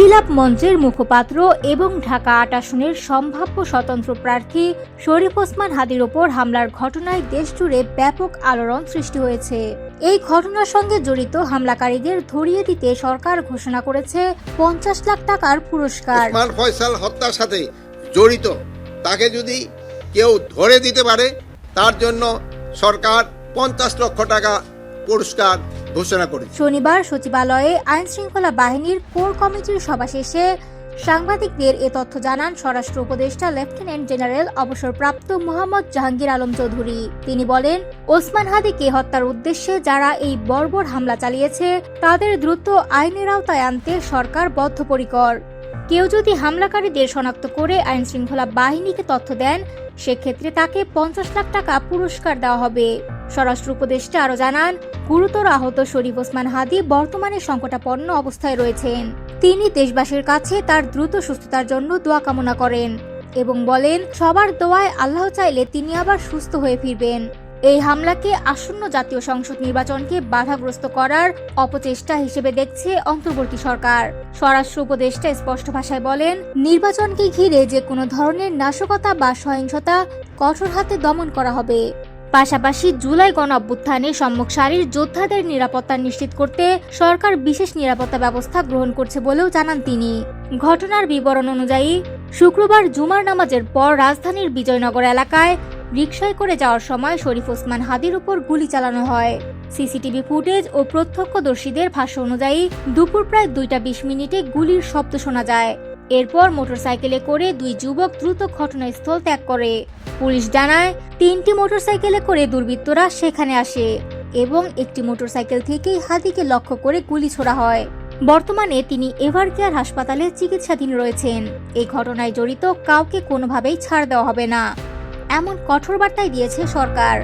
ইনকিলাব মঞ্চের মুখপাত্র এবং ঢাকা আট আসনের সম্ভাব্য স্বতন্ত্র প্রার্থী শরীফ ওসমান হাদির ওপর হামলার ঘটনায় দেশজুড়ে ব্যাপক আলোড়ন সৃষ্টি হয়েছে। এই ঘটনার সঙ্গে জড়িত হামলাকারীদের ধরিয়ে দিতে সরকার ঘোষণা করেছে পঞ্চাশ লাখ টাকার পুরস্কার। ফয়সাল হত্যার সাথে জড়িত। তাকে যদি কেউ ধরে দিতে পারে, তার জন্য সরকার পঞ্চাশ লক্ষ টাকা পুরস্কার ঘোষণা করে শনিবার সচিবালয়ে আইন শৃঙ্খলা বাহিনীর কোর কমিটির সভা শেষে সাংবাদিকদের এ তথ্য জানান স্বরাষ্ট্র উপদেষ্টা লেফটেন্যান্ট জেনারেল অবসরপ্রাপ্ত মোহাম্মদ জাহাঙ্গীর আলম চৌধুরী। তিনি বলেন, ওসমান হাদিকে হত্যার উদ্দেশ্যে যারা এই বর্বর হামলা চালিয়েছে, তাদের দ্রুত আইনের আওতায় আনতে সরকার বদ্ধপরিকর। কেউ যদি হামলাকারীদের শনাক্ত করে আইন শৃঙ্খলা বাহিনীকে তথ্য দেন, সেক্ষেত্রে তাকে পঞ্চাশ লাখ টাকা পুরস্কার দেওয়া হবে। স্বরাষ্ট্র উপদেষ্টা আরও জানান, গুরুতর আহত শরীফ ওসমান হাদি বর্তমানে সংকটাপন্ন অবস্থায় রয়েছেন। তিনি দেশবাসীর কাছে তার দ্রুত সুস্থতার জন্য দোয়া কামনা করেন এবং বলেন, সবার দোয়ায় আল্লাহ চাইলে তিনি আবার সুস্থ হয়ে ফিরবেন। এই হামলাকে আসন্ন জাতীয় সংসদ নির্বাচনকে বাধাগ্রস্ত করার অপচেষ্টা হিসেবে দেখছে অন্তর্বর্তী সরকার। স্বরাষ্ট্র উপদেষ্টা স্পষ্ট ভাষায় বলেন, নির্বাচনকে ঘিরে যে কোনো ধরনের নাশকতা বা সহিংসতা কঠোর হাতে দমন করা হবে। পাশাপাশি জুলাই গণ অভ্যুত্থানে সম্মুখ সারির যোদ্ধাদের নিরাপত্তা নিশ্চিত করতে সরকার বিশেষ নিরাপত্তা ব্যবস্থা গ্রহণ করছে বলেও জানান তিনি। ঘটনার বিবরণ অনুযায়ী, শুক্রবার জুমার নামাজের পর রাজধানীর বিজয়নগর এলাকায় রিকশায় করে যাওয়ার সময় শরীফ ওসমান হাদির উপর গুলি চালানো হয়। সিসিটিভি ফুটেজ ও প্রত্যক্ষদর্শীদের ভাষ্য অনুযায়ী দুপুর প্রায় দুইটা বিশ মিনিটে গুলির শব্দ শোনা যায়। এরপর মোটরসাইকেলে করে দুই যুবক দ্রুত ঘটনাস্থল ত্যাগ করে। পুলিশ জানায়, তিনটি মোটরসাইকেলে করে দুর্বৃত্তরা সেখানে আসে এবং একটি মোটরসাইকেল থেকেই হাদিকে লক্ষ্য করে গুলি ছোড়া হয়। বর্তমানে তিনি এভারকেয়ার হাসপাতালে চিকিৎসাধীন রয়েছেন। এই ঘটনায় জড়িত কাউকে কোনোভাবেই ছাড় দেওয়া হবে না। এমন কঠোর বার্তাই দিয়েছে সরকার।